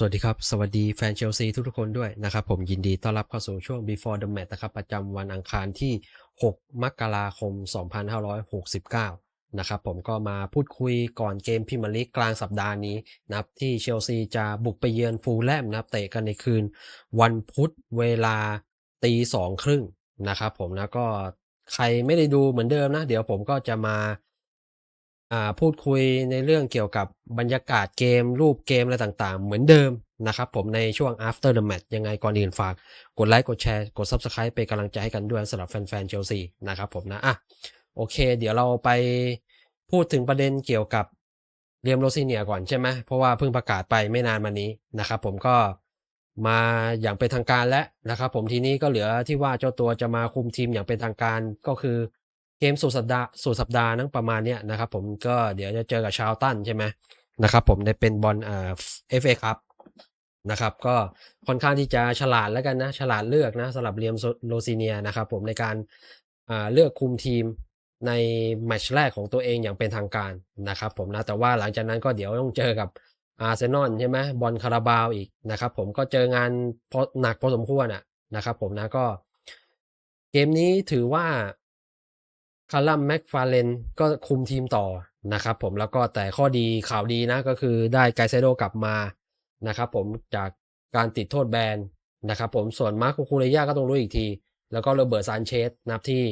สวัสดีครับ สวัสดีแฟนเชลซีทุกๆคนด้วยนะครับ ผมยินดีต้อนรับเข้าสู่ช่วง before the match นะครับ ประจำวันอังคารที่ 6 มกราคม 2569 นะครับ ผมก็มาพูดคุยก่อนเกมพรีเมียร์ลีกกลางสัปดาห์นี้นะครับ ที่เชลซีจะบุกไปเยือนฟูลแลมนะครับเตะกันในคืน วันพุธเวลาตีสองครึ่งนะครับผมนะก็ใครไม่ได้ดูเหมือนเดิมนะ เดี๋ยวผมก็จะมา พูดคุยในเรื่องเกี่ยวกับบรรยากาศเกม รูปเกมอะไรต่างๆ เหมือนเดิมนะครับผมในช่วง after the match ยังไงก่อนอื่นฝาก กดไลค์กดแชร์กด subscribe เป็นกำลังใจให้กันด้วยสำหรับแฟนๆเชลซีนะครับผมนะอะโอเค เดี๋ยวเราไปพูดถึงประเด็นเกี่ยวกับเรียมโรซิเนียก่อนใช่ไหมเพราะว่าเพิ่งประกาศไปไม่นานมานี้นะครับผมก็มาอย่างเป็นทางการแล้วนะครับผมทีนี้ก็เหลือที่ว่าเจ้าตัวจะมาคุมทีมอย่างเป็นทางการก็คือ เกมสุดสัปดาห์สุดสัปดาห์นั้นประมาณเนี้ยนะครับผมก็เดี๋ยวจะเจอกับชาวตันใช่ไหมนะครับผมในเป็นบอลเอ่อเอฟเอครับนะครับ ก็ค่อนข้างที่จะฉลาดแล้วกันนะ ฉลาดเลือกนะสำหรับเรียมโรซิเนียนะครับผมในการอ่าเลือกคุมทีมในแมตช์แรกของตัวเองอย่างเป็นทางการนะครับผมนะแต่ว่าหลังจากนั้นก็เดี๋ยวต้องเจอกับอาร์เซนอลใช่ไหมบอลคาราบาวอีกนะครับผมก็เจองานพอหนักพอสมควรอะนะครับผมนะก็ เกมนี้ถือว่า คาร์ลัมแม็กฟาเลนก็คุมทีมต่อนะครับผมแล้วก็แต่ข้อดีข่าวดีนะก็คือได้ไกเซโดกลับมานะครับผมจากการติดโทษแบนนะครับผมส่วนมาร์คคูเรย่าก็ต้องรู้อีกที แล้วก็โรเบิร์ตซานเชสนับที่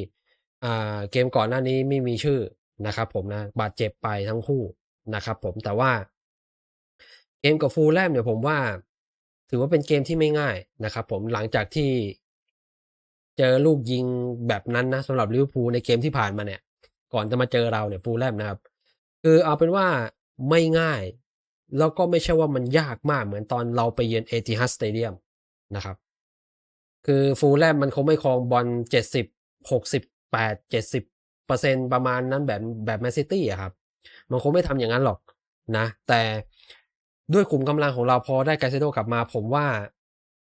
เกมก่อนหน้านี้ไม่มีชื่อนะครับผมนะบาดเจ็บไปทั้งคู่นะครับผมแต่ว่า เกมกับฟูลแลมเนี่ยผมว่า ถือว่าเป็นเกมที่ไม่ง่ายนะครับผมหลังจากที่ เจอลูกยิงแบบนั้นนะสำหรับลิเวอร์พูลในเกมที่ผ่านมาเนี่ย ก่อนจะมาเจอเราเนี่ยฟูลแลมนะครับ คือเอาเป็นว่าไม่ง่าย แล้วก็ไม่ใช่ว่ามันยากมากเหมือนตอนเราไปเยือนเอติฮัดสเตเดียมนะครับ คือฟูลแลมมันคงไม่ครองบอลเจ็ดสิบหกสิบแปดเจ็ดสิบเปอร์เซ็นต์ประมาณนั้นแบบแบบแมนซิตี้อะครับ มันคงไม่ทำอย่างนั้นหรอกนะ แต่ด้วยขุมกำลังของเราพอได้ไกเซโดกลับมา ผมว่า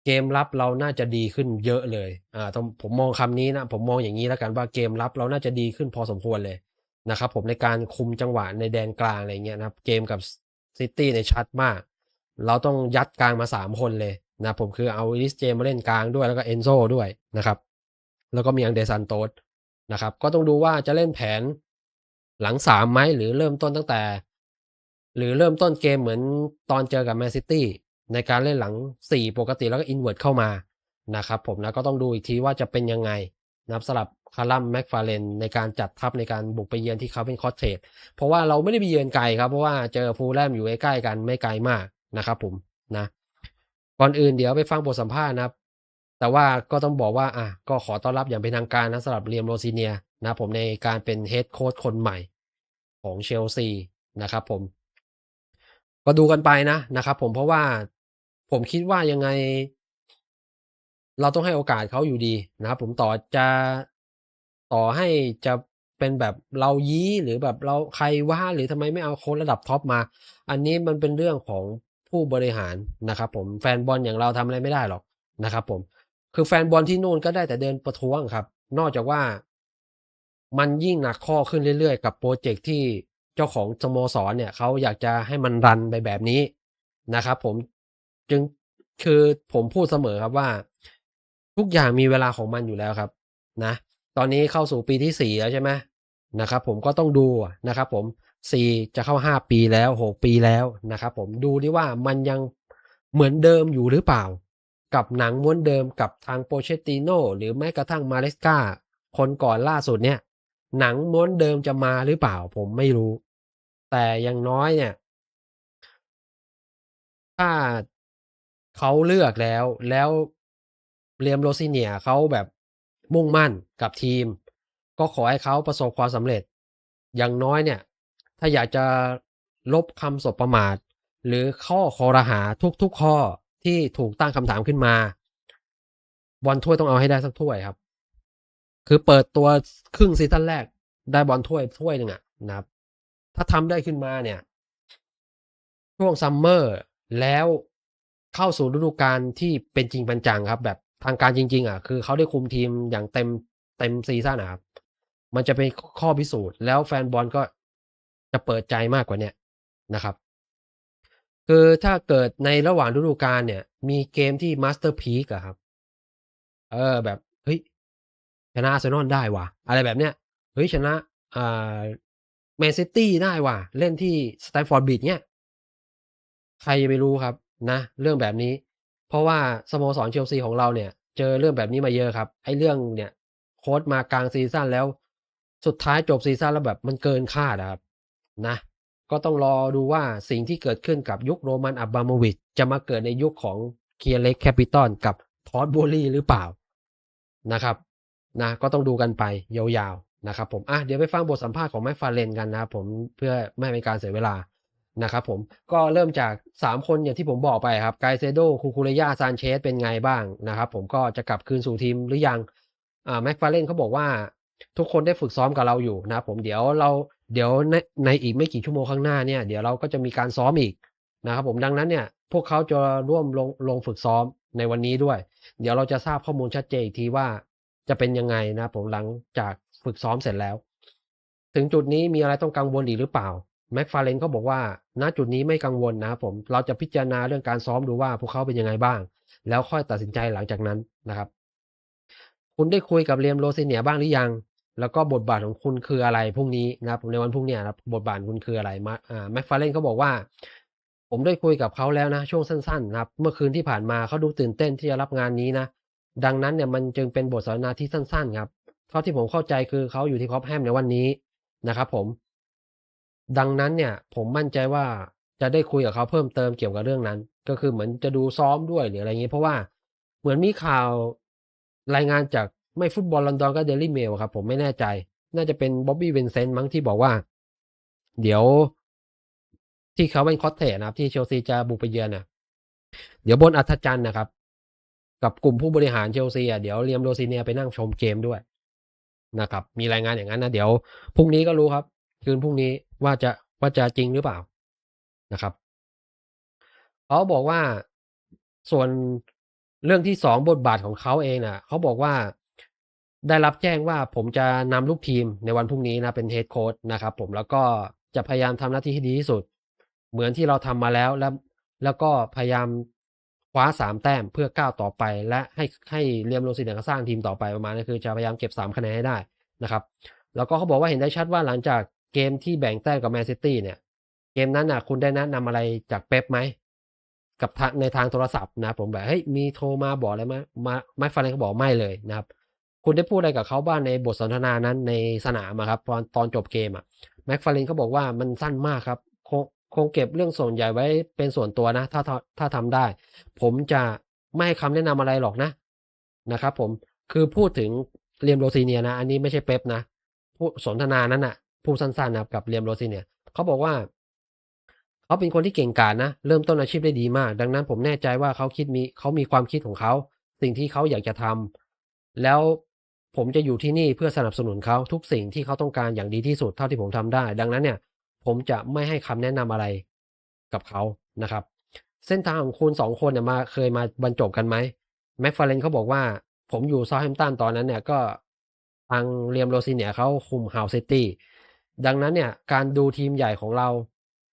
เกมรับเราน่าจะดีขึ้นเยอะเลย อ่าผมมองคำนี้นะ ผมมองอย่างนี้แล้วกันว่าเกมรับเราน่าจะดีขึ้นพอสมควรเลยนะครับผมในการคุมจังหวะในแดนกลางอะไรเงี้ยนะครับ เกมกับซิตี้ในชัดมาก เราต้องยัดกลางมาสามคนเลยนะผมคือเอาอิสเจมาเล่นกลางด้วยแล้วก็เอนโซด้วยนะครับ แล้วก็มีอังเดซันโตสนะครับ ก็ต้องดูว่าจะเล่นแผนหลังสามไหมหรือเริ่มต้นตั้งแต่ หรือเริ่มต้นเกมเหมือนตอนเจอกับแมนซิตี้ ในการเล่นหลัง 4 ปกติแล้วก็อินเวอร์ตเข้ามานะครับผมนะก็ต้องดูอีกทีว่าจะเป็นยังไงนะครับสำหรับคารัมแม็กฟาเลนในการจัดทัพในการบุกไปเยือนที่เขาเป็นคอสเทสเพราะว่าเราไม่ได้ไปเยือนไกลครับเพราะว่าเจอฟูลแลมอยู่ใกล้ๆกันไม่ไกลมากนะครับผมนะก่อนอื่นเดี๋ยวไปฟังบทสัมภาษณ์นะครับ แต่ว่าก็ต้องบอกว่าอะก็ขอต้อนรับอย่างเป็นทางการนะสำหรับเรียมโรซิเนียนะผมในการเป็นเฮดโค้ชคนใหม่ของเชลซีนะครับผมก็ดูกันไปนะนะครับผมเพราะว่า ผมคิดว่ายังไง เราต้องให้โอกาสเขาอยู่ดีนะครับผมต่อจะต่อให้จะเป็นแบบเรายี้หรือแบบเราใครว่าหรือทำไมไม่เอาโค้ชระดับท็อปมา อันนี้มันเป็นเรื่องของผู้บริหารนะครับผมแฟนบอลอย่างเราทำอะไรไม่ได้หรอกนะครับผมคือแฟนบอลที่นู่นก็ได้แต่เดินประท้วงครับ นอกจากว่ามันยิ่งหนักข้อขึ้นเรื่อยๆ กับโปรเจกต์ที่เจ้าของสโมสรเนี่ยเขาอยากจะให้มันรันไปแบบนี้นะครับผม จึงคือผมพูดเสมอครับว่า ทุกอย่างมีเวลาของมันอยู่แล้วครับ นะ ตอนนี้เข้าสู่ปีที่สี่แล้วใช่ไหมนะครับ ผมก็ต้องดูนะครับผมสี่จะเข้าห้าปีแล้วหกปีแล้วนะครับผมดูดิว่ามันยังเหมือนเดิมอยู่หรือเปล่า กับหนังม้วนเดิมกับทางโปเชตติโนหรือแม้กระทั่งมาเลสกาคนก่อนล่าสุดเนี่ย หนังม้วนเดิมจะมาหรือเปล่า ผมไม่รู้ แต่อย่างน้อยเนี่ย ถ้า เขาเลือกแล้วแล้วเรียมโรซิเนียเขาแบบมุ่งมั่นกับทีม ก็ขอให้เขาประสบความสำเร็จ อย่างน้อยเนี่ย ถ้าอยากจะลบคำสบประมาท หรือข้อคอรหาทุกๆข้อที่ถูกตั้งคำถามขึ้นมา บอลถ้วยต้องเอาให้ได้สักถ้วยครับ คือเปิดตัวครึ่งซีซั่นแรก ได้บอลถ้วยถ้วยหนึ่งอะนะครับ ถ้าทำได้ขึ้นมาเนี่ยช่วงซัมเมอร์แล้ว เข้าสู่ฤดูกาลที่เป็นจริงเป็นจังครับ แบบทางการจริง ๆ อะ คือเขาได้คุมทีมอย่างเต็มเต็มซีซั่นนะครับ มันจะเป็นข้อพิสูจน์ แล้วแฟนบอลก็จะเปิดใจมากกว่าเนี้ยนะครับ คือถ้าเกิดในระหว่างฤดูกาลเนี่ย มีเกมที่มาสเตอร์พีกอะครับ เออแบบเฮ้ยชนะอาร์เซนอลได้ว่ะ อะไรแบบเนี้ยเฮ้ยชนะอ่าแมนซิตี้ได้ว่ะ เล่นที่สแตนฟอร์ดบริดเนี่ย ใครจะไปรู้ครับ นะเรื่องแบบนี้ เพราะว่าสโมสรเชลซีของเราเนี่ย เจอเรื่องแบบนี้มาเยอะครับไอ้เรื่องเนี่ยโค้ชมากลางซีซั่นแล้ว สุดท้ายจบซีซั่นแล้วแบบมันเกินคาดอะครับนะ ก็ต้องรอดูว่าสิ่งที่เกิดขึ้นกับยุคโรมันอับบาโมวิชจะมาเกิดในยุคของเคียเล็กแคปิตอลกับทอดบูลี่หรือเปล่านะครับนะก็ต้องดูกันไปยาวๆนะครับผมอะเดี๋ยวไปฟังบทสัมภาษณ์ของแม็กฟาเลนกันนะครับผมเพื่อไม่ให้เป็นการเสียเวลา นะครับผมก็เริ่มจาก 3 คนอย่างที่ผมบอกไปครับไกเซโดคูคูเรยาซานเชสเป็นไงบ้างนะครับผมก็จะกลับคืนสู่ทีมหรือยังอ่าแม็กฟาเลนเขาบอกว่าทุกคนได้ฝึกซ้อมกับเราอยู่นะผมเดี๋ยวเราเดี๋ยวในในอีกไม่กี่ชั่วโมงข้างหน้าเนี่ยเดี๋ยวเราก็จะมีการซ้อมอีกนะครับผมดังนั้นเนี่ยพวกเขาจะร่วมลงลงฝึกซ้อมในวันนี้ด้วย เดี๋ยวเราจะทราบข้อมูลชัดเจนอีกทีว่าจะเป็นยังไงนะผมหลังจากฝึกซ้อมเสร็จแล้ว ถึงจุดนี้มีอะไรต้องกังวลอีกหรือเปล่า แม็กฟาเลนก็บอกว่าณจุดนี้ไม่กังวลนะครับผมเราจะพิจารณาเรื่องการซ้อมดูว่าพวกเขาเป็นยังไงบ้าง แล้วค่อยตัดสินใจหลังจากนั้นนะครับ คุณได้คุยกับเรียมโรซิเนียบ้างหรือยัง แล้วก็บทบาทของคุณคืออะไรพรุ่งนี้นะครับในวันพรุ่งนี้นะครับบทบาทคุณคืออะไรมาแม็กฟาเลนเขาบอกว่า ผมได้คุยกับเขาแล้วนะช่วงสั้นๆนะครับเมื่อคืนที่ผ่านมาเขาดูตื่นเต้นที่จะรับงานนี้นะดังนั้นเนี่ยมันจึงเป็นบทสนทนาที่สั้นๆครับเท่าที่ผมเข้าใจคือเขาอยู่ที่คอปแฮมในวันนี้นะครับผม ดังนั้นเนี่ยผมมั่นใจว่าจะได้คุยกับเขาเพิ่มเติมเกี่ยวกับเรื่องนั้น ก็คือเหมือนจะดูซ้อมด้วยหรืออะไรเงี้ยเพราะว่าเหมือนมีข่าวรายงานจากไม่ฟุตบอลลอนดอนก็เดลี่เมลครับ ผมไม่แน่ใจ น่าจะเป็นบ๊อบบี้เวนเซนต์มั้งที่บอกว่า เดี๋ยว ที่เขาเป็นคอสเทนะครับ ที่เชลซีจะบุกไปเยือนน่ะเดี๋ยวบนอัธจันทร์นะครับ กับกลุ่มผู้บริหารเชลซีอะเดี๋ยวเรียมโรซิเนียไปนั่งชมเกมด้วยนะครับ มีรายงานอย่างนั้นนะเดี๋ยวพรุ่งนี้ก็รู้ครับ คืนพรุ่งนี้ว่าจะว่าจะจริงหรือเปล่านะครับเขาบอกว่าส่วนเรื่องที่สองบทบาทของเขาเองน่ะเขาบอกว่าได้รับแจ้งว่าผมจะนำลูกทีมในวันพรุ่งนี้นะเป็นเฮดโค้ชนะครับผมแล้วก็จะพยายามทำหน้าที่ให้ดีที่สุด เหมือนที่เราทำมาแล้วแล้วแล้วก็พยายามคว้าสามแต้มเพื่อก้าวต่อไป และให้ให้เรียมโรซิเนียสร้างทีมต่อไปประมาณนี้คือจะพยายามเก็บสามคะแนนให้ได้นะครับ แล้วก็เขาบอกว่าเห็นได้ชัดว่าหลังจาก เกมที่แบ่งแต้มกับแมนซิตี้เนี่ย เกมนั้นน่ะคุณได้แนะนำอะไรจากเป๊ปไหม กับทางในทางโทรศัพท์นะผมแบบเฮ้ยมีโทรมาบอกอะไรไหมมาไม่ฟันเลยเขาบอกไม่เลยนะครับ คุณได้พูดอะไรกับเขาบ้างในบทสนทนานั้นในสนามครับตอนตอนจบเกมอะแม็กฟารินเขาบอกว่ามันสั้นมากครับคงคงเก็บเรื่องส่วนใหญ่ไว้เป็นส่วนตัวนะ ถ้าถ้าถ้าทำได้ ผมจะไม่ให้คำแนะนำอะไรหรอกนะนะครับผมคือพูดถึงเรียมโรซีเนียนะ อันนี้ไม่ใช่เป๊ปนะผู้สนทนานั้นอะ พูดสั้นๆนะครับกับเรียมโรซีเนี่ยเขาบอกว่าเขาเป็นคนที่เก่งกาจนะ เริ่มต้นอาชีพได้ดีมาก ดังนั้นผมแน่ใจว่าเขาคิดมีเขามีความคิดของเขา สิ่งที่เขาอยากจะทำแล้วผมจะอยู่ที่นี่เพื่อสนับสนุนเขาทุกสิ่งที่เขาต้องการอย่างดีที่สุดเท่าที่ผมทำได้ ดังนั้นเนี่ย ผมจะไม่ให้คำแนะนำอะไรกับเขานะครับ เส้นทางของคุณสองคนเนี่ยมาเคยมาบรรจบกันไหมแม็กฟาเรนเขาบอกว่า ผมอยู่ซาแฮมตันตอนนั้นเนี่ยก็ทางเรียมโรซิเนียเขาคุมฮาวซิตี้ ดังนั้นเนี่ยการดูทีมใหญ่ของเรา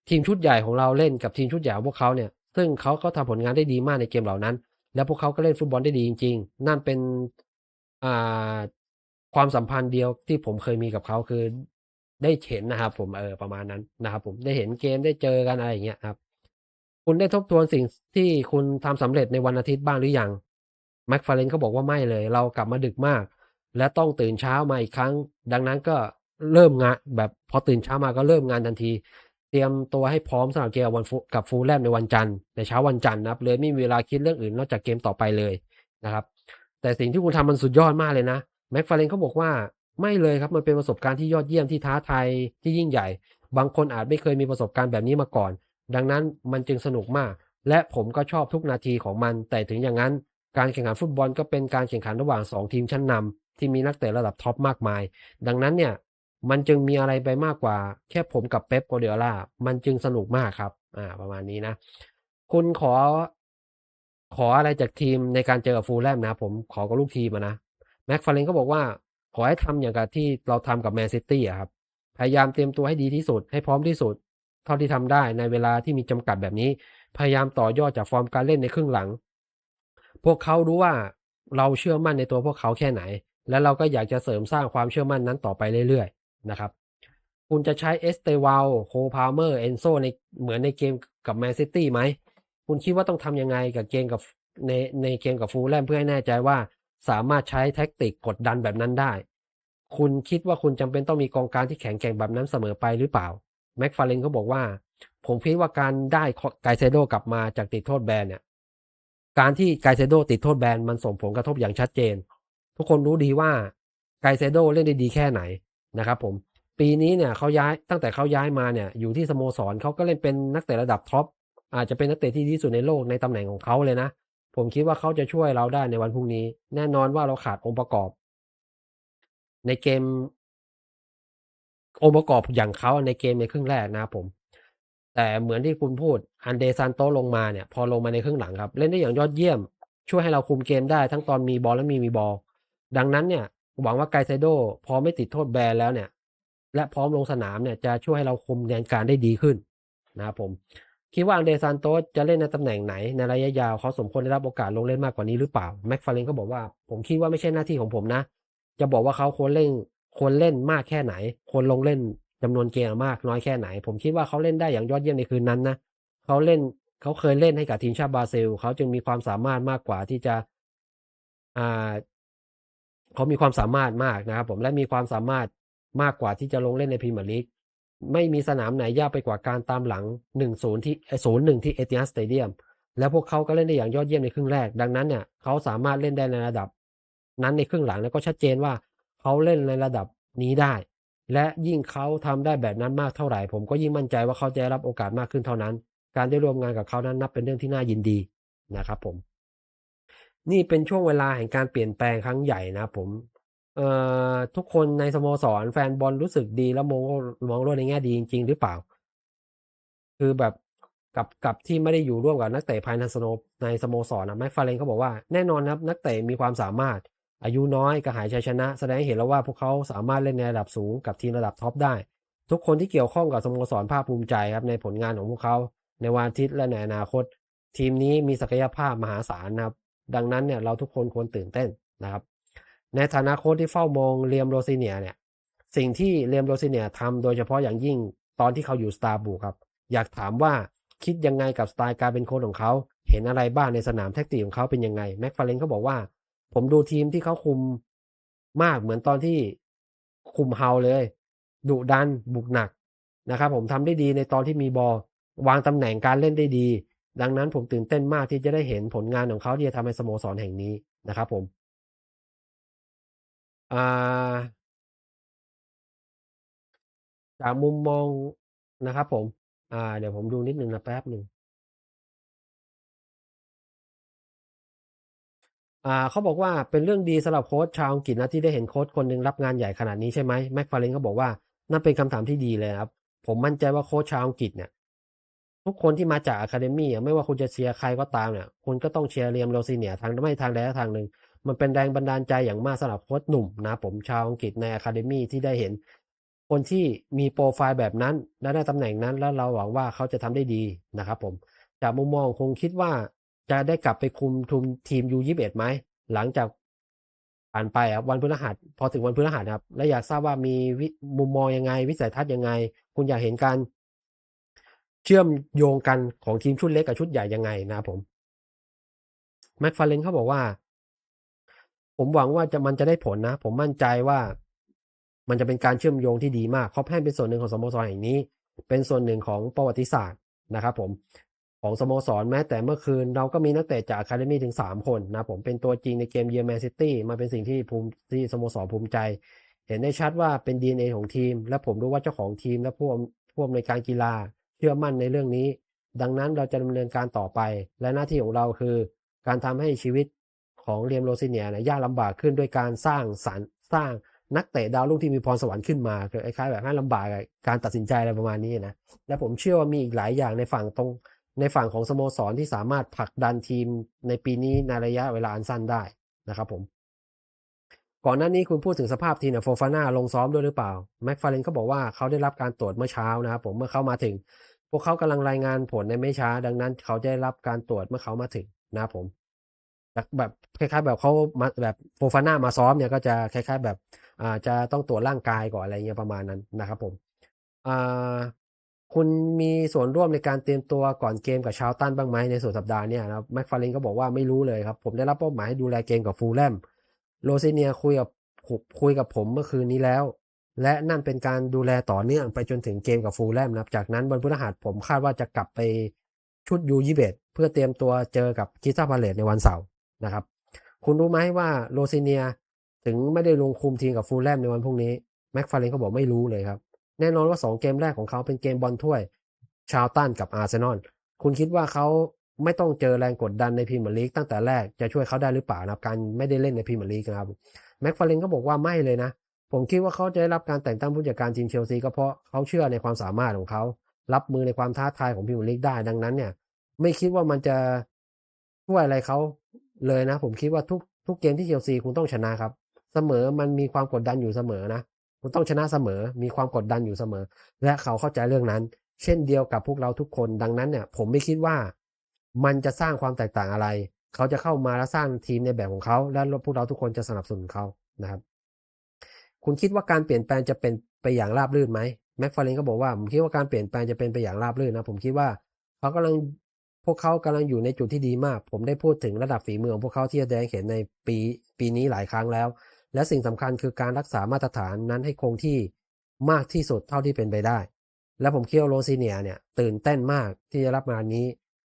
ทีมชุดใหญ่ของเราเล่นกับทีมชุดใหญ่ของพวกเขาเนี่ย ซึ่งเขาก็ทำผลงานได้ดีมากในเกมเหล่านั้น แล้วพวกเขาก็เล่นฟุตบอลได้ดีจริง ๆ นั่นเป็นอ่าความสัมพันธ์เดียวที่ผมเคยมีกับเขาคือได้เห็นนะครับผมเออประมาณนั้นนะครับผมได้เห็นเกมได้เจอกันอะไรอย่างเงี้ยครับ คุณได้ทบทวนสิ่งที่คุณทำสำเร็จในวันอาทิตย์บ้างหรือยังแม็กฟาเรนเขาบอกว่าไม่เลย เรากลับมาดึกมาก และต้องตื่นเช้ามาอีกครั้ง ดังนั้นก็ เริ่มงานแบบพอตื่นเช้ามาก็เริ่มงานทันที เตรียมตัวให้พร้อมสำหรับเกมวันกับฟูลแลมในวันจันทร์ในเช้าวันจันทร์นะครับเลยไม่มีเวลาคิดเรื่องอื่นนอกจากเกมต่อไปเลยนะครับ แต่สิ่งที่คุณทำมันสุดยอดมากเลยนะแม็กฟาเรนเขาบอกว่าไม่เลยครับมันเป็นประสบการณ์ที่ยอดเยี่ยมที่ท้าทายที่ยิ่งใหญ่ บางคนอาจไม่เคยมีประสบการณ์แบบนี้มาก่อน ดังนั้นมันจึงสนุกมาก และผมก็ชอบทุกนาทีของมัน แต่ถึงอย่างนั้นการแข่งขันฟุตบอลก็เป็นการแข่งขันระหว่าง 2 ทีมชั้นนำที่มีนักเตะระดับท็อปมากมาย ดังนั้นเนี่ย มันจึงมีอะไรไปมากกว่า แค่ผมกับเป๊ปโกเดียล่ามันจึงสนุกมากครับ อ่า ประมาณนี้นะ คุณขอ ขออะไรจากทีมในการเจอกับฟูลแลมนะ ผมขอกับลูกทีมนะแม็กฟาเรนก็บอกว่า ขอให้ทำอย่างกับที่เราทำกับแมนซิตี้อะครับ พยายามเตรียมตัวให้ดีที่สุด ให้พร้อมที่สุด เท่าที่ทำได้ในเวลาที่มีจำกัดแบบนี้ พยายามต่อยอดจากฟอร์มการเล่นในครึ่งหลัง พวกเขารู้ว่าเราเชื่อมั่นในตัวพวกเขาแค่ไหน และเราก็อยากจะเสริมสร้างความเชื่อมั่นนั้นต่อไปเรื่อยๆ นะครับ คุณจะใช้เอสเตวาลโคพาเมอร์เอนโซในเหมือนในเกมกับแมนซิตี้ไหม คุณคิดว่าต้องทำยังไงกับเกมกับในในเกมกับฟูลแลมเพื่อให้แน่ใจว่าสามารถใช้แท็กติกกดดันแบบนั้นได้ คุณคิดว่าคุณจำเป็นต้องมีกองกลารที่แข็งแกร่งแบบนั้นเสมอไปหรือเปล่า แม็กฟาเรนก็บอกว่า ผมคิดว่าการได้ไกเซโดกลับมาจากติดโทษแบนเนี่ย การที่ไกเซโดติดโทษแบนมันส่งผลกระทบอย่างชัดเจน ทุกคนรู้ดีว่าไกเซโดเล่นได้ดีแค่ไหน นะครับผมปีนี้เนี่ยเขาย้ายตั้งแต่เขาย้ายมาเนี่ยอยู่ที่สโมสรเขาก็เล่นเป็นนักเตะระดับท็อปอาจจะเป็นนักเตะที่ดีสุดในโลกในตำแหน่งของเขาเลยนะ ผมคิดว่าเขาจะช่วยเราได้ในวันพรุ่งนี้ แน่นอนว่าเราขาดองค์ประกอบ ในเกม องค์ประกอบอย่างเขาในเกมในครึ่งแรกนะผม แต่เหมือนที่คุณพูดอันเดซันโตลงมาเนี่ย พอลงมาในครึ่งหลังครับ เล่นได้อย่างยอดเยี่ยม ช่วยให้เราคุมเกมได้ทั้งตอนมีบอลและมีมีบอลดังนั้นเนี่ย หวังว่าไกเซโดพอไม่ติดโทษแบนแล้วเนี่ย และพร้อมลงสนามเนี่ยจะช่วยให้เราคุมแดนการได้ดีขึ้นนะครับผมคิดว่าอันเดซันโตจะเล่นในตำแหน่งไหนในระยะยาวเขาสมควรได้รับโอกาสลงเล่นมากกว่านี้หรือเปล่าแม็กฟาเรนก็บอกว่าผมคิดว่าไม่ใช่หน้าที่ของผมนะ จะบอกว่าเขาควรเล่นควรเล่นมากแค่ไหนควรลงเล่นจำนวนเกมมากน้อยแค่ไหน ผมคิดว่าเขาเล่นได้อย่างยอดเยี่ยมในคืนนั้นนะเขาเล่นเขาเคยเล่นให้กับทีมชาติบราซิลเขาจึงมีความสามารถมากกว่าที่จะอ่า เขามีความสามารถมากนะครับผมและมีความสามารถมากกว่าที่จะลงเล่นในพรีเมียร์ลีกไม่มีสนามไหนยากไปกว่าการตามหลัง 1-0 ที่0-1 ที่เอติฮัดสเตเดียมแล้วพวกเขาก็เล่นได้อย่างยอดเยี่ยมในครึ่งแรก ดังนั้นเนี่ยเขาสามารถเล่นได้ในระดับ นั้นในครึ่งหลังแล้วก็ชัดเจนว่าเขาเล่นในระดับนี้ได้ และยิ่งเขาทำได้แบบนั้นมากเท่าไหร่ ผมก็ยิ่งมั่นใจว่าเขาจะได้รับโอกาสมากขึ้นเท่านั้น การได้ร่วมงานกับเขานั้นนับเป็นเรื่องที่น่ายินดีนะครับผม นี่เป็นช่วงเวลาแห่งการเปลี่ยนแปลงครั้งใหญ่นะผมเอ่อทุกคนในสโมสรแฟนบอลรู้สึกดีแล้วมองมองโลกในแง่ดีจริง ๆ หรือเปล่า คือแบบกับกับที่ไม่ได้อยู่ร่วมกับนักเตะภายในสโนในสโมสรนะแม็กฟาเรนเขาบอกว่าแน่นอนครับนักเตะมีความสามารถ อายุน้อยกระหายชัยชนะ แสดงให้เห็นแล้วว่าพวกเขาสามารถเล่นในระดับสูงกับทีมระดับท็อปได้ ทุกคนที่เกี่ยวข้องกับสโมสรภาคภูมิใจครับในผลงานของพวกเขา ในวันอาทิตย์และในอนาคต ทีมนี้มีศักยภาพมหาศาลนะครับ ดังนั้นเนี่ยเราทุกคนควรตื่นเต้นนะครับ ในฐานะโค้ชที่เฝ้ามองเรียมโรซิเนียเนี่ยสิ่งที่เรียมโรซิเนียทำโดยเฉพาะอย่างยิ่งตอนที่เขาอยู่สตาร์บูครับ อยากถามว่าคิดยังไงกับสไตล์การเป็นโค้ชของเขา เห็นอะไรบ้างในสนามแท็กติกของเขาเป็นยังไงแม็กฟาเรนเขาบอกว่า ผมดูทีมที่เขาคุมมากเหมือนตอนที่คุมเฮาเลยดุดันบุกหนักนะครับผมทำได้ดีในตอนที่มีบอลวางตำแหน่งการเล่นได้ดี ดังนั้นผมตื่นเต้นมากที่จะได้เห็นผลงานของเขาที่จะทำให้สโมสรแห่งนี้นะครับผมาจากมุมมองนะครับผมเดี๋ยวผมดูนิดนึงนะแป๊บหนึ่งเขาบอกว่าเป็นเรื่องดีสำหรับโค้ชชาวอังกฤษนะที่ได้เห็นโค้ชคนหนึ่งรับงานใหญ่ขนาดนี้ใช่ไหมแม็กฟาเรนก็บอกว่านั่นเป็นคำถามที่ดีเลยครับผมมั่นใจว่าโค้ชชาวอังกฤษเนี่ย ทุกคนที่มาจากอะคาเดมี่ไม่ว่าคุณจะเชียร์ใครก็ตามเนี่ยคุณก็ต้องเชียร์เรียมโรซิเนียทางไม่ทางใดทางหนึ่ง มันเป็นแรงบันดาลใจอย่างมากสำหรับโค้ชหนุ่มนะผมชาวอังกฤษในอะคาเดมี่ที่ได้เห็น คนที่มีโปรไฟล์แบบนั้นและได้ตำแหน่งนั้นแล้วเราหวังว่าเขาจะทำได้ดีนะครับผมจากมุมมองคงคิดว่าจะได้กลับไปคุมทุมทีมยูยี่สิบเอ็ดไหมหลังจากผ่านไปครับวันพฤหัสพอถึงวันพฤหัสครับและอยากทราบว่ามีมุมมองยังไง วิสัยทัศน์ยังไง คุณอยากเห็นการ เชื่อมโยงกันของทีมชุดเล็กกับชุดใหญ่ยังไงนะครับผมแม็กฟาเลนเขาบอกว่า ผมหวังว่าจะมันจะได้ผลนะ ผมมั่นใจว่า มันจะเป็นการเชื่อมโยงที่ดีมากคอปแพนเป็นส่วนหนึ่งของสโมสรแห่งนี้ เป็นส่วนหนึ่งของประวัติศาสตร์นะครับผมของสโมสรแม้แต่เมื่อคืนเราก็มีนักเตะจากอะคาเดมี่ถึง 3 คนนะผมเป็นตัวจริงในเกมเยอร์แมนซิตี้มาเป็นสิ่งที่ภูมิที่สโมสรภูมิใจ เห็นได้ชัดว่าเป็น DNA ของทีม และผมรู้ว่าเจ้าของทีมและผู้ผู้อำนวยการกีฬา เชื่อมั่นในเรื่องนี้ ดังนั้นเราจะดำเนินการต่อไป และหน้าที่ของเราคือ การทำให้ชีวิตของเรียมโรซิเนียนะยากลำบากขึ้นด้วยการสร้างสรรสร้างนักเตะดาวรุ่งที่มีพรสวรรค์ขึ้นมาคือคล้ายแบบให้ลำบากการตัดสินใจอะไรประมาณนี้นะและผมเชื่อว่ามีอีกหลายอย่างในฝั่งตรงในฝั่งของสโมสรที่สามารถผลักดันทีมในปีนี้ในระยะเวลาอันสั้นได้นะครับผม ก่อนหน้านี้คุณพูดถึงสภาพทีมเนี่ยโฟฟาน่าลงซ้อมด้วยหรือเปล่าแม็กฟาเรนเขาบอกว่าเขาได้รับการตรวจเมื่อเช้านะครับผมเมื่อเขามาถึงโฟวกเขากำลังรายงานผลในไม่ช้า ดังนั้น เขาได้รับการตรวจเมื่อเขามาถึงนะครับผมแบบแบบคล้ายๆแบบเขามาแบบโฟฟาน่ามาซ้อมเนี่ยก็จะคล้าย ๆ แบบอ่าจะต้องตรวจร่างกายก่อนอะไรเงี้ยประมาณนั้นนะครับผมอ่าคุณมีส่วนร่วมในการเตรียมตัวก่อนเกมกับชาวตันบ้างไหมในสุดสัปดาห์เนี่ยนะครับแม็กฟารินก็บอกว่าไม่รู้เลยครับ ผมได้รับเป้าหมายให้ดูแลเกมกับฟูลแลม โรซิเนียคุยกับคุยกับผมเมื่อคืนนี้แล้ว และนั่นเป็นการดูแลต่อเนื่องไปจนถึงเกมกับฟูลแลมนะครับ จากนั้นวันพฤหัสผมคาดว่าจะกลับไปชุดยูยี่เบเพื่อเตรียมตัวเจอกับคิสตาพาเลตในวันเสาร์นะครับ คุณรู้ไหมว่าโรซิเนียถึงไม่ได้ลงคุมทีมกับฟูลแลมในวันพรุ่งนี้แม็กฟาเลนก็บอกไม่รู้เลยครับ แน่นอนว่า 2 เกมแรกของเขาเป็นเกมบอลถ้วย ชาวตันกับอาร์เซนอลคุณคิดว่าเขา ไม่ต้องเจอแรงกดดันในพรีเมียร์ลีกตั้งแต่แรกจะช่วยเขาได้หรือเปล่านะครับการไม่ได้เล่นในพรีเมียร์ลีกนะครับแม็กฟาเลนก็บอกว่าไม่เลยนะ ผมคิดว่าเขาจะได้รับการแต่งตั้งผู้จัดการทีมเชลซีก็เพราะเขาเชื่อในความสามารถของเขา รับมือในความท้าทายของพรีเมียร์ลีกได้ดังนั้นเนี่ย ไม่คิดว่ามันจะช่วยอะไรเขาเลยนะ ผมคิดว่าทุกทุกเกมที่เชลซีคุณต้องชนะครับ เสมอมันมีความกดดันอยู่เสมอนะคุณต้องชนะเสมอ มีความกดดันอยู่เสมอ และเขาเข้าใจเรื่องนั้น เช่นเดียวกับพวกเราทุกคนดังนั้นเนี่ย ผมไม่คิดว่า มันจะสร้างความแตกต่างอะไร เขาจะเข้ามาแล้วสร้างทีมในแบบของเขา และพวกเราทุกคนจะสนับสนุนเขานะครับ คุณคิดว่าการเปลี่ยนแปลงจะเป็นไปอย่างราบรื่นไหมแม็กฟาเรนก็บอกว่าผมคิดว่าการเปลี่ยนแปลงจะเป็นไปอย่างราบรื่นนะผมคิดว่าเขากำลังพวกเขากำลังอยู่ในจุดที่ดีมาก ผมได้พูดถึงระดับฝีมือของพวกเขาที่แสดงเห็นในปีปีนี้หลายครั้งแล้ว และสิ่งสำคัญคือการรักษามาตรฐานนั้นให้คงที่มากที่สุดเท่าที่เป็นไปได้ และผมคิดว่าโรซิเนียเนี่ยตื่นเต้นมากที่จะรับงานนี้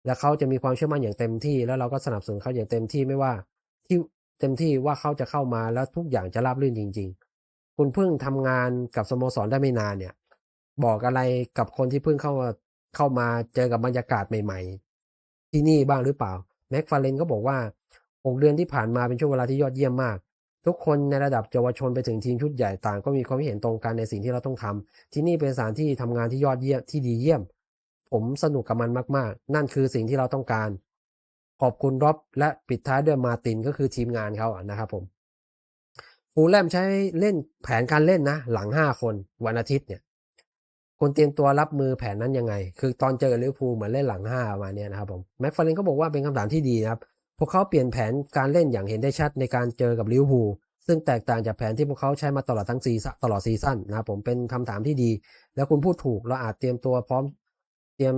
และเขาจะมีความเชื่อมั่นอย่างเต็มที่ แล้วเราก็สนับสนุนเขาอย่างเต็มที่ไม่ว่า ที่เต็มที่ว่าเขาจะเข้ามาแล้วทุกอย่างจะราบรื่นจริง ๆ คุณเพิ่งทำงานกับสโมสรได้ไม่นานเนี่ย บอกอะไรกับคนที่เพิ่งเข้ามาเข้ามาเจอกับบรรยากาศใหม่ ๆ ที่นี่บ้างหรือเปล่าแม็กฟาเลนก็บอกว่า6เดือนที่ผ่านมาเป็นช่วงเวลาที่ยอดเยี่ยมมาก ทุกคนในระดับเยาวชนไปถึงทีมชุดใหญ่ต่างก็มีความเห็นตรงกันในสิ่งที่เราต้องทำที่นี่เป็นสถานที่ทำงานที่ยอดเยี่ยมที่ดีเยี่ยม ผมสนุกกับมันมากๆ นั่นคือสิ่งที่เราต้องการ ขอบคุณร็อบและปิดท้ายด้วยมาตินก็คือทีมงานเขานะครับผมฟูลแลมใช้เล่นแผนการเล่นนะ หลัง 5 คนวันอาทิตย์เนี่ยคุณเตรียมตัวรับมือแผนนั้นยังไง คือตอนเจอลิเวอร์พูลเหมือนเล่นหลังห้ามาเนี่ยนะครับผมแม็กฟาเรนก็บอกว่าเป็นคำถามที่ดีนะครับ พวกเขาเปลี่ยนแผนการเล่นอย่างเห็นได้ชัดในการเจอกับลิเวอร์พูลซึ่งแตกต่างจากแผนที่พวกเขาใช้มาตลอดทั้งสี่ตลอดซีซั่นนะครับผมเป็นคำถามที่ดี แล้วคุณพูดถูกเราอาจเตรียมตัวพร้อม เตรียม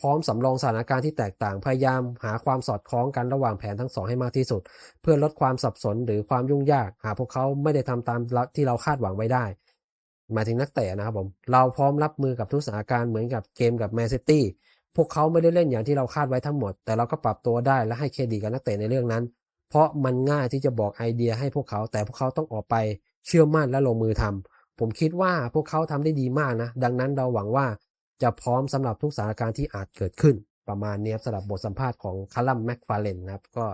พร้อมสำรองสถานการณ์ที่แตกต่างพยายามหาความสอดคล้องกันระหว่างแผนทั้งสองให้มากที่สุด เพื่อลดความสับสนหรือความยุ่งยาก หากพวกเขาไม่ได้ทำตามที่เราคาดหวังไว้ได้ หมายถึงนักเตะนะครับผมเราพร้อมรับมือกับทุกสถานการณ์เหมือนกับเกมกับแมนซิตี้พวกเขาไม่ได้เล่นอย่างที่เราคาดไว้ทั้งหมด แต่เราก็ปรับตัวได้และให้เครดิตกับนักเตะในเรื่องนั้น เพราะมันง่ายที่จะบอกไอเดียให้พวกเขาแต่พวกเขาต้องออกไปเชื่อมั่นและลงมือทำผมคิดว่าพวกเขาทำได้ดีมากนะดังนั้นเราหวังว่า จะพร้อมสำหรับทุกสถานการณ์ที่อาจเกิดขึ้น ประมาณนี้สำหรับบทสัมภาษณ์ของคารัมแม็กฟาเลนนะครับ ก็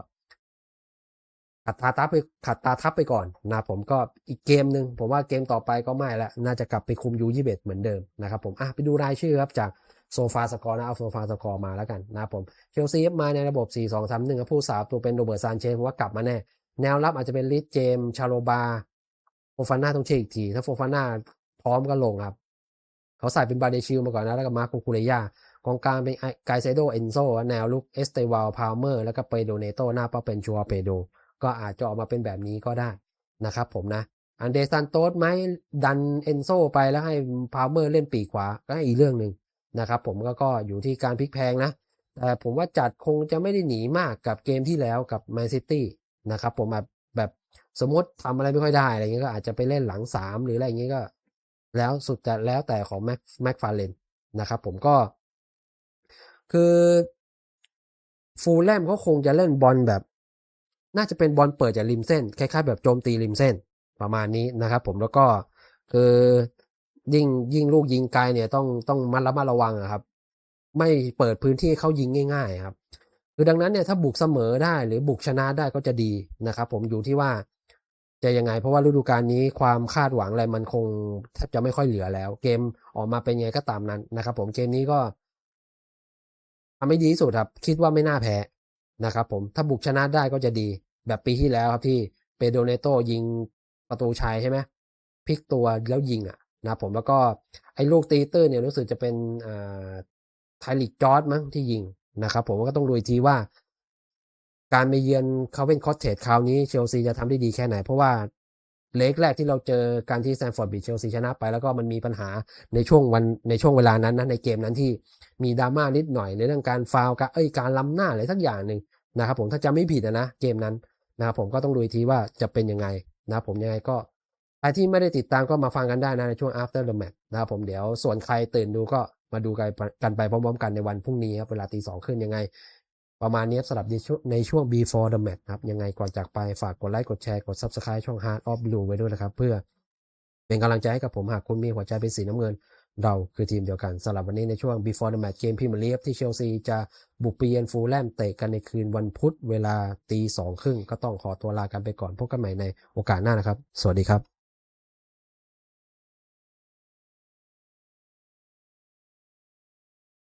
ขัดตาทับไปขัดตาทับไปก่อนนะผมก็อีกเกมหนึ่งผมว่าเกมต่อไปก็ไม่ละน่าจะกลับไปคุมยูยี่เบเหมือนเดิมนะครับผมอะไปดูรายชื่อครับจากโซฟาสกอร์นะเอาโซฟาสกอร์มาแล้วกันนะผมเชลซีมาในระบบ 4 2 3 1ผู้สาวตัวเป็นโรเบิร์ตซานเชนว่ากลับมาแน่ แนวรับอาจจะเป็นลิสเจมชาโลบาโฟฟาน่าต้องเช็คอีกที ถ้าโฟฟาน่าพร้อมก็ลงครับ เขาใส่เป็นบาเดชิลมาก่อนนะ แล้วก็มาร์คคูเรยากองกลางเป็นไกเซโดเอนโซแนวลุกเอสเตวาลพาวเมอร์แล้วก็เปโดเนโตหน้าก็เป็นชัวเปโดก็อาจจะออกมาเป็นแบบนี้ก็ได้นะครับผมนะอันเดซันโตสไหมดันเอนโซไปแล้วให้พาวเมอร์เล่นปีกขวาก็อีกเรื่องหนึ่งนะครับผมก็ก็อยู่ที่การพลิกแพงนะแต่ผมว่าจัดคงจะไม่ได้หนีมากกับเกมที่แล้วกับแมนซิตี้นะครับผมแบบแบบสมมติทำอะไรไม่ค่อยได้อะไรเงี้ยก็อาจจะไปเล่นหลังสามหรืออะไรเงี้ยก็ แล้วสุดแต่แล้วแต่ของแม็กแม็กฟาเลนนะครับผมก็คือฟูลแลมเขาคงจะเล่นบอลแบบ น่าจะเป็นบอลเปิดจากริมเส้นคล้ายๆแบบโจมตีริมเส้นประมาณนี้นะครับผมแล้วก็คือยิ่งยิ่งลูกยิงไกลเนี่ยต้องต้องมัดระมัดระวังครับ ไม่เปิดพื้นที่เขายิงง่าย ๆ ครับคือดังนั้นเนี่ยถ้าบุกเสมอได้หรือบุกชนะได้ก็จะดีนะครับผมอยู่ที่ว่า จะยังไง เพราะว่าฤดูกาลนี้ความคาดหวังอะไรมันคงแทบจะไม่ค่อยเหลือแล้ว เกมออกมาเป็นไงก็ตามนั้นนะครับ ผมเกมนี้ก็ทำให้ดีที่สุดครับ คิดว่าไม่น่าแพ้นะครับ ผมถ้าบุกชนะได้ก็จะดี แบบปีที่แล้วครับที่เปโดเนโตยิงประตูชัยใช่ไหมพลิกตัวแล้วยิงอะนะผมแล้วก็ไอ้ลูกตีตื้นเนี่ยรู้สึกจะเป็นไทลิกจอร์ดมั้งที่ยิงนะครับ ผมก็ต้องดูอีกทีว่า การไปเยือนคาเวนคอสเทจคราวนี้เชลซีจะทำได้ดีแค่ไหน เพราะว่าเลกแรกที่เราเจอการที่แซนฟอร์ดบีเชลซีชนะไป แล้วก็มันมีปัญหาในช่วงวันในช่วงเวลานั้นนะในเกมนั้นที่มีดราม่านิดหน่อยในเรื่องการฟาวล์การเอ้ยการล้ำหน้าอะไรสักอย่างหนึ่งนะครับผมถ้าจำไม่ผิดนะเกมนั้นนะครับผมก็ต้องดูอีกทีว่าจะเป็นยังไงนะครับผมยังไงก็ใครที่ไม่ได้ติดตามก็มาฟังกันได้นะในช่วง after the match นะครับผมเดี๋ยวส่วนใครตื่นดูก็มาดูกันกันไปพร้อมๆกันในวันพรุ่งนี้ครับเวลาตีสองขึ้นยังไง ประมาณนี้สำหรับในช่วงในช่วง before the match นะครับ ยังไงก่อนจากไปฝากกดไลค์กดแชร์กด subscribe ช่อง Heart of Blue ไว้ด้วยนะครับ เพื่อเป็นกำลังใจให้กับผมหากคุณมีหัวใจเป็นสีน้ำเงิน เราคือทีมเดียวกันสำหรับวันนี้ในช่วง before the match เกมพรีเมียร์ลีกที่เชลซีจะบุกไปเยือนฟูลแลมเตะกันในคืนวันพุธเวลาตีสองครึ่งก็ต้องขอตัวลากันไปก่อนพบกันใหม่ในโอกาสหน้านะครับ สวัสดีครับ